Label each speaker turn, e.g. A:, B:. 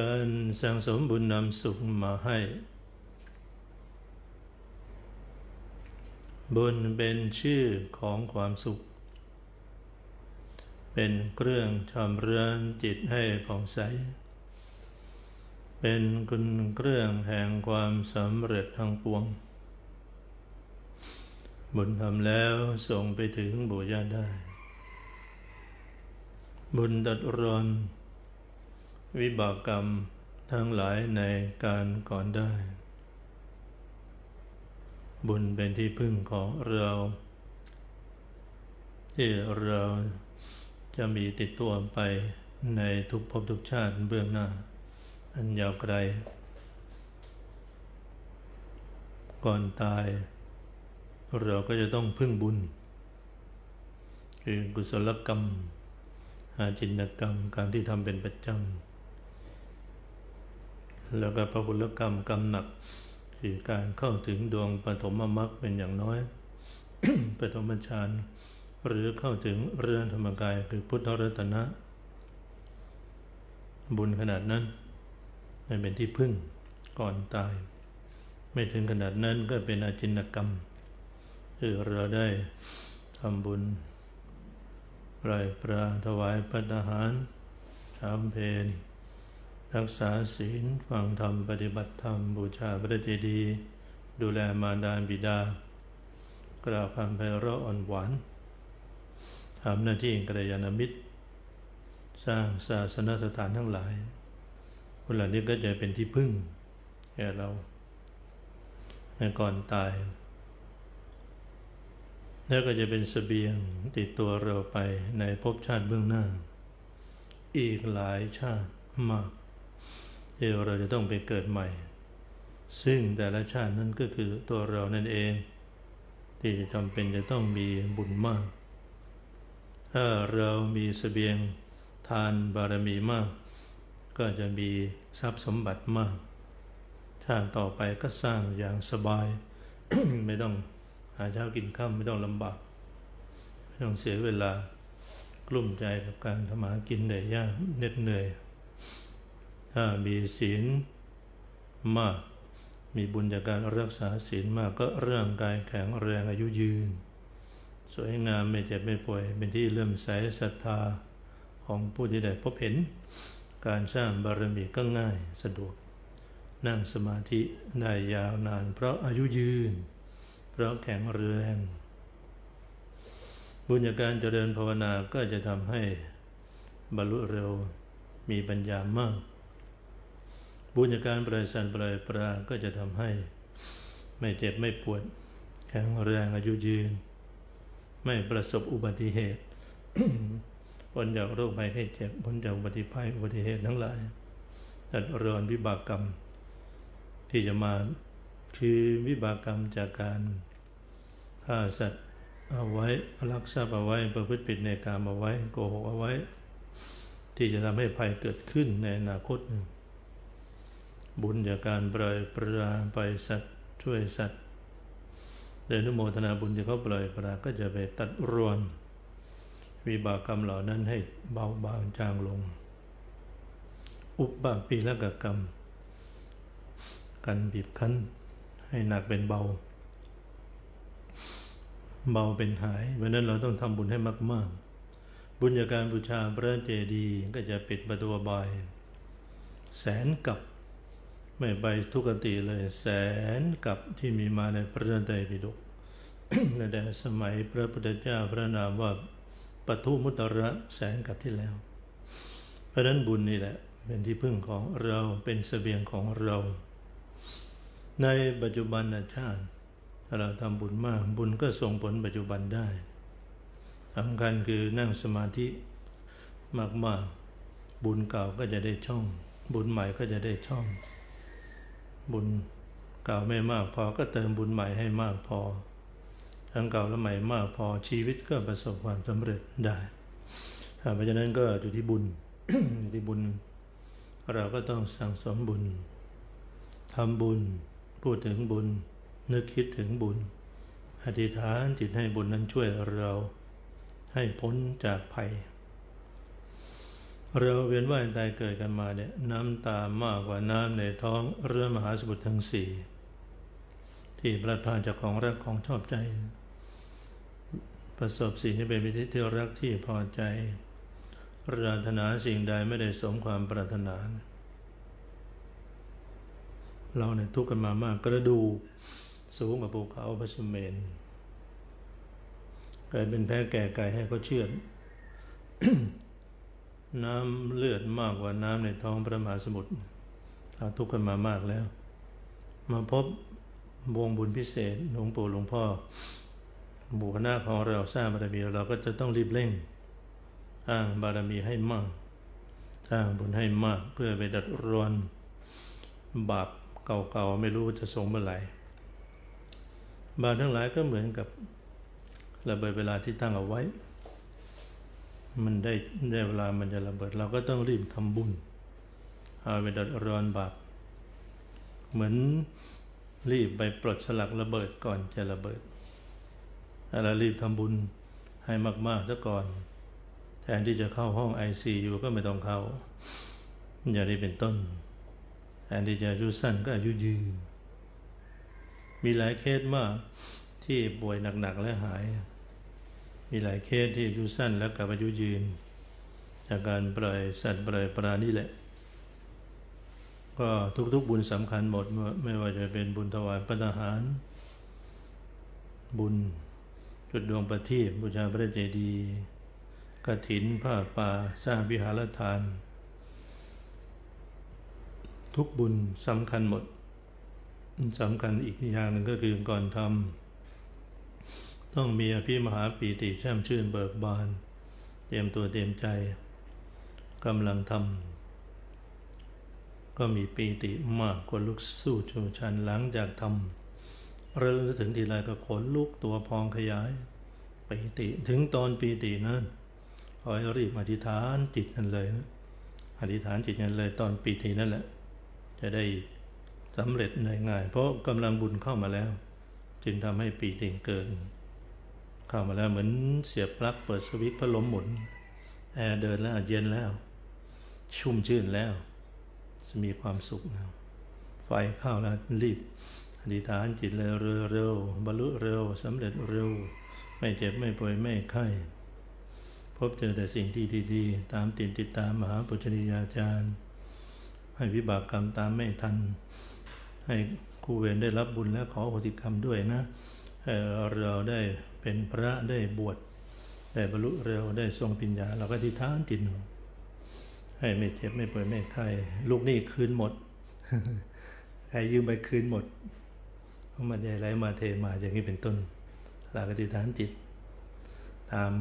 A: การสั่งสมบุญนำสุขมาให้ บุญเป็นชื่อของความสุข เป็นเครื่องชำเระจิตให้ผ่องใส เป็นคุณเครื่องแห่งความสำเร็จทั้งปวง บุญทำแล้วส่งไปถึงบุญญาได้ บุญดัดรอน วิบากกรรมทั้งหลายในการก่อนได้ บุญเป็นที่พึ่งของเรา ที่เราจะมีติดตัวไปในทุกภพทุกชาติเบื้องหน้า อันยาวไกล ก่อนตาย เราก็จะต้องพึ่งบุญ คือกุศลกรรมอาจินกรรมการที่ทำเป็นประจำ แล้วก็พระบุญกรรมกรรมหนักคือการเข้าถึงดวงปฐมมรรคเป็นอย่างน้อย ปฐมฌานหรือเข้าถึงเรือนธรรมกายคือพุทธรัตนะ บุญขนาดนั้นไม่เป็นที่พึ่งก่อนตาย ไม่ถึงขนาดนั้นก็เป็นอาจินกรรมคือเราได้ทำบุญไรปราถวายปัตหารชามเพน รักษาศีลฟังธรรมปฏิบัติธรรม บูชาพระเจดีย์ดูแลมารดาบิดา กล่าวคำไพเราะอ่อนหวานทำหน้าที่กระยาณมิตร สร้างศาสนสถานทั้งหลายคนเหล่านี้ก็จะเป็นที่พึ่งแก่เราในก่อนตาย แล้วก็จะเป็นสเสบียงติดตัวเราไปในภพชาติเบื้องหน้า อีกหลายชาติมาก ที่เราจะต้องไปเกิดใหม่ ซึ่งแต่ละชาตินั้นก็คือตัวเรานั่นเอง ที่จะจำเป็นจะต้องมีบุญมาก ถ้าเรามีสเสบียงทานบารมีมาก ก็จะมีทรัพย์สมบัติมาก ชาติต่อไปก็สร้างอย่างสบาย ไม่ต้องหาเช้ากินข้าไม่ต้องลำบาก ไม่ต้องเสียเวลากลุ่มใจกับการทำมากินเหนื่อยยากเหน็ดเหนื่อย ถ้ามีศีลมาก มีบุญจากการรักษาศีลมากก็ร่างกายแข็งแรงอายุยืน สวยงามไม่เจ็บไม่ป่วยเป็นที่เลื่อมใสศรัทธาของผู้ที่ได้พบเห็น การสร้างบารมีก็ง่ายสะดวก นั่งสมาธิได้ยาวนาน เพราะอายุยืน เพราะแข็งแรงบุญจากการเจริญภาวนาก็จะทำให้บรรลุเร็วมีปัญญามาก บุญจากการปล่อยสันปล่อยปลาก็จะทำให้ ไม่เจ็บไม่ปวด แข็งแรงอายุยืน ไม่ประสบอุบัติเหตุพ้นจากโรคภัยไข้เจ็บพ้นจากอุบัติภัยอุบัติเหตุทั้งหลายตัดรอนวิบากกรรม ที่จะมาคือวิบากกรรมจากการฆ่าสัตว์เอาไว้รักษาเอาไว้ประพฤติผิดในการเอาไว้โกหกเอาไว้ ที่จะทำให้ภัยเกิดขึ้นในอนาคตหนึ่ง บุญจากการปล่อยปลาไปสัตว์ช่วยสัตว์เดนุโมทนาบุญที่เขาปล่อยปลาก็จะไปตัดรวนวิบากกรรมเหล่านั้นให้เบาบางจางลง อุปบาปีละกกรรมกันบีบคั้น ให้หนักเป็นเบา เบาเป็นหายเพราะนั้นเราต้องทำบุญให้มากๆ บุญจากการบูชาพระเจดีย์ก็จะปิดประตูบาย แสนกับ ไม่ไปทุกติเลยแสนกับที่มีมาในพระไตรปิฎกในแต่สมัยพระพุทธเจ้าพระนามว่าปทุมุตระแสนกับที่แล้ว เพราะนั้นบุญนี่แหละเป็นที่พึ่งของเราเป็นสเสบียงของเรา ในปัจจุบันชาติถ้าเราทำบุญมากบุญก็ส่งผลปัจจุบันได้สำคัญคือนั่งสมาธิมากๆ บุญเก่าก็จะได้ช่อง บุญใหม่ก็จะได้ช่อง บุญเก่าไม่มากพอก็เติมบุญใหม่ให้มากพอ ทั้งเก่าและใหม่มากพอชีวิตก็ประสบความสำเร็จได้เพราะฉะนั้นก็อยู่ที่บุญอยู่ที่บุญ เราก็ต้องสั่งสมบุญทำบุญ พูดถึงบุญ นึกคิดถึงบุญ อธิษฐานจิตให้บุญนั้นช่วยเรา ให้พ้นจากภัย เราเวียนว่ายตายเกิดกันมาเนี่ยน้ำตามากกว่าน้ำในท้องเรือมหาสมุทรทั้งสี่ที่พลัดพากจากของรักของชอบใจ ประสบสิ่งที่เป็นวิธีที่รักที่พอใจปรารถนาสิ่งใดไม่ได้สมความปรารถนา เราเนี่ยทุกข์กันมามากกระดูสูงกว่าภูเขาพระสุเมนกลายเป็นแพ้แก่ไก่ให้เขาเชื่อด น้ำเลือดมากกว่าน้ำในท้องพระมหาสมุทรเราทุกข์กันมามากแล้ว มาพบวงบุญพิเศษหลวงปู่หลวงพ่อบุคณะของเราสร้างบารมีเราก็จะต้องรีบเร่งสร้างบารมีให้มากสร้างบุญให้มากเพื่อไปดัดรอนบาปเก่าๆไม่รู้จะส่งเมื่อไหร่บาปทั้งหลายก็เหมือนกับระเบิดเวลาที่ตั้งเอาไว้ มันได้ได้เวลามันจะระเบิด เราก็ต้องรีบทำบุญเอาไปดัดรอนบาปเหมือนรีบไปปลดสลักระเบิดก่อนจะระเบิดเรารีบทำบุญให้มากๆซะก่อน แทนที่จะเข้าห้องไอซียูก็ไม่ต้องเข้า อย่างนี้เป็นต้น แทนที่จะอายุสั้นก็อายุยืนมีหลายเคสมากที่ป่วยหนักๆและหาย มีหลายเคสที่อายุสั้นแล้วกับอายุยืน จากการปล่อยสัตว์ปล่อยปลานี่แหละ ก็ทุกๆบุญสำคัญหมดไม่ว่าจะเป็นบุญถวายพระทหาร บุญจุดดวงประทีปบูชาพระเจดีย์กฐินผ้าป่าสร้างวิหารทาน ทุกบุญสำคัญหมดสำคัญอีกอย่างหนึ่งก็คือก่อนทำ ต้องมีอภิมหาปีติแช่มชื่นเบิกบาน เตรียมตัวเตรียมใจกำลังทำก็มีปีติมากกว่าลุกสู้ชูชันหลังจากทำเริ่มถึงทีไรก็ขนลุกตัวพองขยายปีติถึงตอนปีตินั้นขอให้รีบอธิษฐานจิตนั่นเลยนะอธิษฐานจิตนั่นเลยตอนปีตินั่นแหละ จะได้สำเร็จง่ายเพราะกำลังบุญเข้ามาแล้ว จึงทำให้ปีติเกิน เข้ามาแล้วเหมือนเสียบปลั๊กเปิดสวิตช์พัดลมหมุนแอร์เดินแล้วเย็นแล้ว ชุ่มชื่นแล้ว จะมีความสุขนะไฟเข้าแล้วรีบอธิษฐานจิตเลยเร็วๆบรรลุเร็วสำเร็จเร็ว ไม่เจ็บไม่ป่วยไม่ไข้พบเจอแต่สิ่งที่ดีๆ ตามติดติดตามมหาปุจริยาจารย์ ให้วิบากกรรมตามไม่ทัน ให้ครูเวรได้รับบุญและขอโหติกรรมด้วยนะ ให้เราได้ เป็นพระได้บวชได้บรรลุเร็วได้ทรงปัญญาเราก็ที่ท้านจิตให้ไม่เจ็บไม่ป่วยไม่ไข้ลูกนี่คืนหมดใครยืมไปคืนหมดมาใหญ่ไรมาเทมาอย่างนี้เป็นต้นหลักอธิฏฐานจิต ตาม